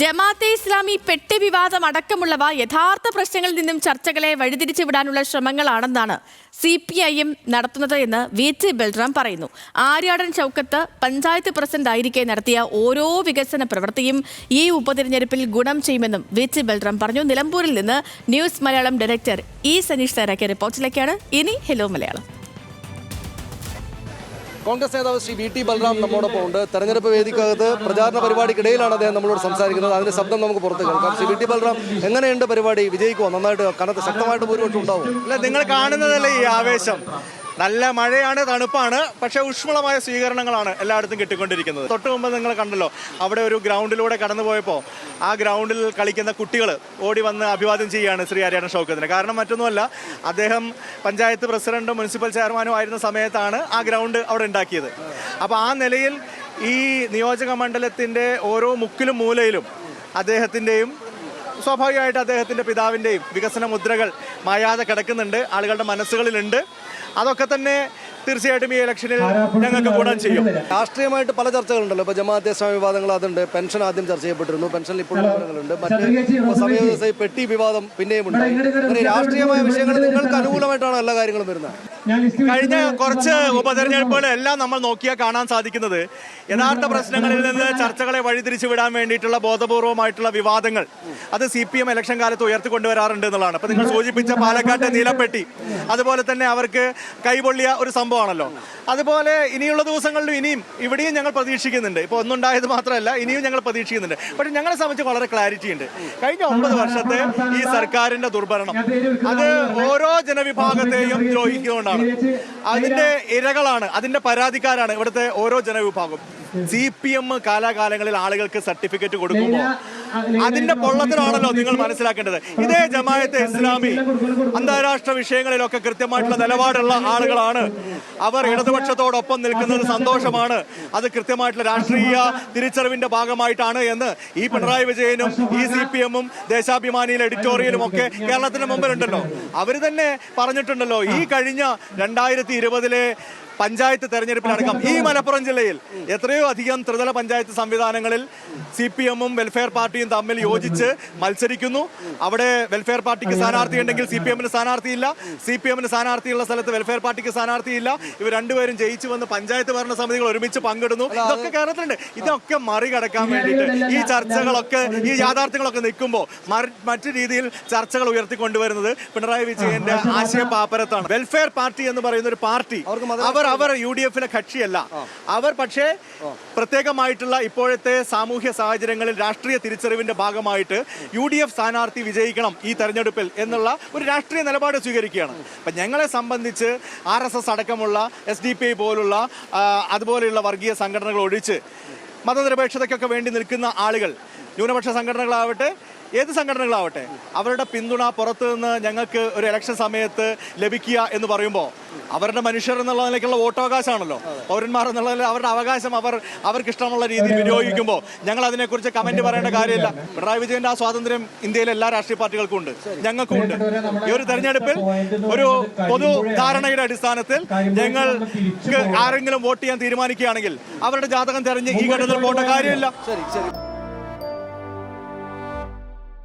ജമാഅത്തെ ഇസ്ലാമി പെട്ടി വിവാദം അടക്കമുള്ളവ യഥാർത്ഥ പ്രശ്നങ്ങളിൽ നിന്നും ചർച്ചകളെ വഴിതിരിച്ചു വിടാനുള്ള ശ്രമങ്ങളാണെന്നാണ് സി പി ഐ എം നടത്തുന്നത് എന്ന് വി ടി ബൽറാം പറയുന്നു. ആര്യാടൻ ചൌക്കത്ത് പഞ്ചായത്ത് പ്രസിഡന്റ് ആയിരിക്കെ നടത്തിയ ഓരോ വികസന പ്രവൃത്തിയും ഈ ഉപതിരഞ്ഞെടുപ്പിൽ ഗുണം ചെയ്യുമെന്നും വി ടി ബൽറാം പറഞ്ഞു. നിലമ്പൂരിൽ നിന്ന് news Malayalam director E Saneesh തയ്യാറാക്കിയ റിപ്പോർട്ടിലേക്കാണ്. ഇനി ഹലോ മലയാളം. കോൺഗ്രസ് നേതാവ് ശ്രീ വി ടി ബലറാം നമ്മോടൊപ്പം ഉണ്ട്. തെരഞ്ഞെടുപ്പ് വേദിക്കകത്ത് പ്രചാരണ പരിപാടിക്കിടയിലാണ് അദ്ദേഹം നമ്മളോട് സംസാരിക്കുന്നത്. അതിന്റെ ശബ്ദം നമുക്ക് പുറത്ത് കേൾക്കാം. ശ്രീ വി ടി ബലറാം എങ്ങനെയുണ്ട് പരിപാടി? വിജയിക്കുമോ നന്നായിട്ട് കനത്ത് ശക്തമായിട്ട് ഭൂരിപക്ഷം ഉണ്ടാവും? അല്ല നിങ്ങൾ കാണുന്നതല്ലേ ഈ ആവേശം? നല്ല മഴയാണ് തണുപ്പാണ് പക്ഷേ ഊഷ്മളമായ സ്വീകരണങ്ങളാണ് എല്ലായിടത്തും കിട്ടിക്കൊണ്ടിരിക്കുന്നത്. തൊട്ട് മുമ്പ് നിങ്ങൾ കണ്ടല്ലോ അവിടെ ഒരു ഗ്രൗണ്ടിലൂടെ കടന്നു പോയപ്പോൾ ആ ഗ്രൗണ്ടിൽ കളിക്കുന്ന കുട്ടികൾ ഓടി വന്ന് അഭിവാദ്യം ചെയ്യുകയാണ് ശ്രീ ഹരിയാണ ഷൗക്കത്തിന്. കാരണം മറ്റൊന്നുമല്ല അദ്ദേഹം പഞ്ചായത്ത് പ്രസിഡന്റും മുനിസിപ്പൽ ചെയർമാനും ആയിരുന്ന സമയത്താണ് ആ ഗ്രൗണ്ട് അവിടെ ഉണ്ടാക്കിയത്. അപ്പോൾ ആ നിലയിൽ ഈ നിയോജക മണ്ഡലത്തിന്റെ ഓരോ മുക്കിലും മൂലയിലും അദ്ദേഹത്തിന്റെയും സ്വാഭാവികമായിട്ട് അദ്ദേഹത്തിന്റെ പിതാവിന്റെയും വികസന മുദ്രകൾ മായാതെ കിടക്കുന്നുണ്ട് ആളുകളുടെ മനസ്സുകളിലുണ്ട്. അതൊക്കെ തന്നെ തീർച്ചയായിട്ടും ഈ ഇലക്ഷനിൽ ഞങ്ങൾക്ക് ഗുണം ചെയ്യും. രാഷ്ട്രീയമായിട്ട് പല ചർച്ചകളുണ്ടല്ലോ. ഇപ്പൊ ജമാഅത്തെ ഇസ്ലാം വിവാദങ്ങൾ അതുണ്ട്. പെൻഷൻ ആദ്യം ചർച്ച ചെയ്യപ്പെട്ടിരുന്നു. പെൻഷനിൽ ഇപ്പോൾ വിവരങ്ങളുണ്ട് മറ്റ് സമയ പെട്ടി വിവാദം പിന്നെയും ഉണ്ട്. അങ്ങനെ രാഷ്ട്രീയമായ വിഷയങ്ങൾ നിങ്ങൾക്ക് അനുകൂലമായിട്ടാണ് എല്ലാ കാര്യങ്ങളും വരുന്നത്. കഴിഞ്ഞ കുറച്ച് ഉപതെരഞ്ഞെടുപ്പുകൾ എല്ലാം നമ്മൾ നോക്കിയാൽ കാണാൻ സാധിക്കുന്നത്. യഥാർത്ഥ പ്രശ്നങ്ങളിൽ നിന്ന് ചർച്ചകളെ വഴിതിരിച്ചു വിടാൻ വേണ്ടിയിട്ടുള്ള ബോധപൂർവമായിട്ടുള്ള വിവാദങ്ങൾ അത് സി പി എം ഇലക്ഷൻ കാലത്ത് ഉയർത്തിക്കൊണ്ടുവരാറുണ്ട് എന്നുള്ളതാണ്. അപ്പൊ നിങ്ങൾ സൂചിപ്പിച്ച പാലക്കാട്ടെ നീലപ്പെട്ടി അതുപോലെ തന്നെ അവർക്ക് കൈപൊള്ളിയ ഒരു സംഭവമാണല്ലോ. അതുപോലെ ഇനിയുള്ള ദിവസങ്ങളിലും ഇനിയും ഇവിടെയും ഞങ്ങൾ പ്രതീക്ഷിക്കുന്നുണ്ട്. ഇപ്പോൾ ഒന്നുണ്ടായത് മാത്രമല്ല ഇനിയും ഞങ്ങൾ പ്രതീക്ഷിക്കുന്നുണ്ട്. പക്ഷേ ഞങ്ങളെ സംബന്ധിച്ച് വളരെ ക്ലാരിറ്റി ഉണ്ട്. കഴിഞ്ഞ ഒമ്പത് വർഷത്തെ ഈ സർക്കാരിന്റെ ദുർഭരണം അത് ഓരോ ജനവിഭാഗത്തെയും ദ്രോഹിക്കുകൊണ്ടാണ് അതിന്റെ ഇരകളാണ് അതിന്റെ പരാതിക്കാരാണ് ഇവിടുത്തെ ഓരോ ജനവിഭാഗം സി പി എം കാലാകാലങ്ങളിൽ ആളുകൾക്ക് സർട്ടിഫിക്കറ്റ് കൊടുക്കുമ്പോൾ അതിന്റെ പൊള്ളത്തിലാണല്ലോ നിങ്ങൾ മനസ്സിലാക്കേണ്ടത്. ഇതേ ജമായത്തെ ഇസ്ലാമി അന്താരാഷ്ട്ര വിഷയങ്ങളിലൊക്കെ കൃത്യമായിട്ടുള്ള നിലപാടുള്ള ആളുകളാണ്. അവർ ഇടതുപക്ഷത്തോടൊപ്പം നിൽക്കുന്നത് സന്തോഷമാണ്. അത് കൃത്യമായിട്ടുള്ള രാഷ്ട്രീയ തിരിച്ചറിവിന്റെ ഭാഗമായിട്ടാണ് എന്ന് ഈ പിണറായി വിജയനും ഈ സി പി എമ്മും ദേശാഭിമാനിയിലെ എഡിറ്റോറിയലും ഒക്കെ കേരളത്തിന് മുമ്പിലുണ്ടല്ലോ. അവർ തന്നെ പറഞ്ഞിട്ടുണ്ടല്ലോ ഈ കഴിഞ്ഞ രണ്ടായിരത്തി ഇരുപതിലെ പഞ്ചായത്ത് തെരഞ്ഞെടുപ്പിലടക്കം ഈ മലപ്പുറം ജില്ലയിൽ എത്രയോ അധികം ത്രിതല പഞ്ചായത്ത് സംവിധാനങ്ങളിൽ സി പി എമ്മും വെൽഫെയർ പാർട്ടിയും തമ്മിൽ യോജിച്ച് മത്സരിക്കുന്നു. അവിടെ വെൽഫെയർ പാർട്ടിക്ക് സ്ഥാനാർത്ഥി ഉണ്ടെങ്കിൽ സി പി എമ്മിന് സ്ഥാനാർത്ഥിയില്ല. സി പി എമ്മിന് സ്ഥാനാർത്ഥിയുള്ള സ്ഥലത്ത് വെൽഫെയർ പാർട്ടിക്ക് സ്ഥാനാർത്ഥിയില്ല. ഇവർ രണ്ടുപേരും ജയിച്ചു വന്ന് പഞ്ചായത്ത് ഭരണ സമിതികൾ ഒരുമിച്ച് പങ്കിടുന്നു. ഇതൊക്കെ കേരളത്തിലുണ്ട്. ഇതൊക്കെ മറികടക്കാൻ വേണ്ടിയിട്ട് ഈ ചർച്ചകളൊക്കെ ഈ യാഥാർത്ഥ്യങ്ങളൊക്കെ നിൽക്കുമ്പോൾ മറ്റു രീതിയിൽ ചർച്ചകൾ ഉയർത്തിക്കൊണ്ടുവരുന്നത് പിണറായി വിജയന്റെ ആശയ പാപ്പരത്താണ് വെൽഫെയർ പാർട്ടി എന്ന് പറയുന്ന ഒരു പാർട്ടി അവർ അവർ അവർ യു ഡി എഫിലെ കക്ഷിയല്ല. അവർ പക്ഷേ പ്രത്യേകമായിട്ടുള്ള ഇപ്പോഴത്തെ സാമൂഹ്യ സാഹചര്യങ്ങളിൽ രാഷ്ട്രീയ തിരിച്ചറിവിന്റെ ഭാഗമായിട്ട് യു ഡി എഫ് സ്ഥാനാർത്ഥി വിജയിക്കണം ഈ തെരഞ്ഞെടുപ്പിൽ എന്നുള്ള ഒരു രാഷ്ട്രീയ നിലപാട് സ്വീകരിക്കുകയാണ്. അപ്പം ഞങ്ങളെ സംബന്ധിച്ച് ആർ എസ് എസ് അടക്കമുള്ള എസ് ഡി പി ഐ പോലുള്ള അതുപോലെയുള്ള വർഗീയ സംഘടനകൾ ഒഴിച്ച് മതനിരപേക്ഷതയ്ക്കൊക്കെ വേണ്ടി നിൽക്കുന്ന ആളുകൾ ന്യൂനപക്ഷ സംഘടനകളാവട്ടെ ഏത് സംഘടനകളാവട്ടെ അവരുടെ പിന്തുണ പുറത്തു നിന്ന് ഞങ്ങൾക്ക് ഒരു ഇലക്ഷൻ സമയത്ത് ലഭിക്കുക എന്ന് പറയുമ്പോൾ അവരുടെ മനുഷ്യർ എന്നുള്ള നിലയ്ക്കുള്ള വോട്ടവകാശമാണല്ലോ. പൗരന്മാർ എന്നുള്ള അവരുടെ അവകാശം അവർ അവർക്ക് ഇഷ്ടമുള്ള രീതിയിൽ വിനിയോഗിക്കുമ്പോൾ ഞങ്ങൾ അതിനെക്കുറിച്ച് കമന്റ് പറയേണ്ട കാര്യമില്ല. പിണറായി വിജയന്റെ ആ സ്വാതന്ത്ര്യം ഇന്ത്യയിലെ എല്ലാ രാഷ്ട്രീയ പാർട്ടികൾക്കും ഉണ്ട് ഞങ്ങൾക്കും ഉണ്ട്. ഈ ഒരു തെരഞ്ഞെടുപ്പിൽ ഒരു പൊതു ധാരണയുടെ അടിസ്ഥാനത്തിൽ ഞങ്ങൾ ആരെങ്കിലും വോട്ട് ചെയ്യാൻ തീരുമാനിക്കുകയാണെങ്കിൽ അവരുടെ ജാതകം തെരഞ്ഞ് ഈ ഘട്ടത്തിൽ പോകേണ്ട കാര്യമില്ല. ശരി ശരി.